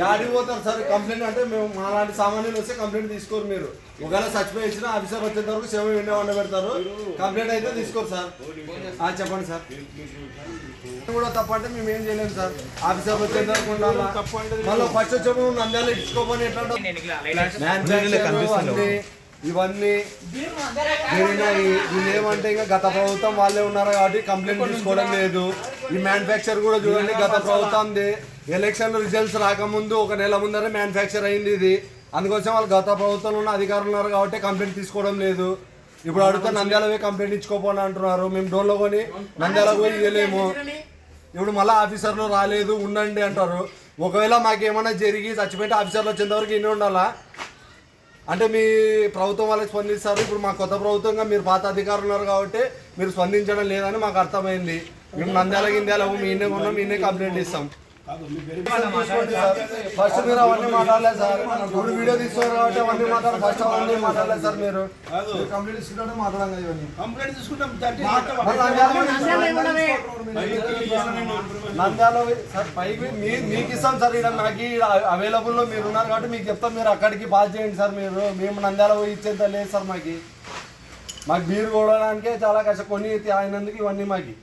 యాడికి పోతారు sir? Complaint అంటే మేము మా లాంటి సామాన్యులు వస్తే కంప్లైంట్ తీసుకోరు మీరు. ఒకవేళ చచ్చిపోయి ఇచ్చిన ఆఫీసర్ వచ్చేంత వరకు సేవ వినే వండ పెడతారు. కంప్లైంట్ అయితే తీసుకోరు సార్. ఆ, చెప్పండి సార్. కూడా తప్ప అంటే మేము ఏం చేయలేము సార్. ఆఫీసర్ వచ్చేంత వరకు ఉండాలా? మళ్ళీ ఫస్ట్ వచ్చేప్పుడు నంద్యాల ఇచ్చుకోమని ఎట్లా Manufacturer అన్నీ, ఇవన్నీ జరిగినాయి వీళ్ళు ఏమంటే ఇంకా గత ప్రభుత్వం వాళ్ళే ఉన్నారు కాబట్టి కంప్లైంట్ తీసుకోవడం లేదు. ఈ మ్యానుఫ్యాక్చర్ కూడా చూడండి గత ప్రభుత్వంది. ఎలక్షన్ రిజల్ట్స్ రాకముందు ఒక నెల ముందరే మ్యానుఫ్యాక్చర్ అయింది ఇది. అందుకోసం వాళ్ళు గత ప్రభుత్వంలో ఉన్న అధికారులు ఉన్నారు కాబట్టి కంప్లైంట్ తీసుకోవడం లేదు. ఇప్పుడు అడిగితే నంద్యాల పోయి కంప్లైంట్ ఇచ్చుకోపోని అంటున్నారు. మేము డోన్లో కొని నంద్యాల పోయి ఇవ్వలేము ఇప్పుడు మళ్ళీ ఆఫీసర్లు రాలేదు ఉండండి అంటారు. ఒకవేళ మాకేమైనా జరిగి చచ్చిపోతే ఆఫీసర్లు వచ్చేంతవరకు ఇన్ని ఉండాలా? అంటే మీ ప్రభుత్వం వాళ్ళకి స్పందిస్తారు. ఇప్పుడు మా కొత్త ప్రభుత్వంగా మీరు పాత అధికారులు ఉన్నారు కాబట్టి మీరు స్పందించడం లేదని మాకు అర్థమైంది. మేము నంద్యాల గింద్యాల మీనే కొన్నాం మీనే కంప్లైంట్ ఇస్తాం. ఫస్ట్ మీరు అవన్నీ మాట్లాడలేదు సార్. ఇప్పుడు వీడియో తీసుకోరు కాబట్టి అవన్నీ మాట్లాడారు ఫస్ట్ అవన్నీ మాట్లాడలేదు సార్ మీరు. కంప్లైంట్ ఇవన్నీ. తీసుకుంటాం నంద్యాల పోయి- సార్ పైకి మీకు ఇస్తాం సార్ ఇక్కడ నాకు అవైలబుల్లో మీరు ఉన్నారు కాబట్టి మీకు చెప్తాం. మీరు అక్కడికి పాస్ చేయండి సార్ మీరు. మేము నంద్యాల పోయి ఇచ్చేంత లేదు సార్ మాకు. మాకు బీరు కొనడానికే చాలా కష్టం. కొన్ని అయినందుకు ఇవన్నీ మాకు.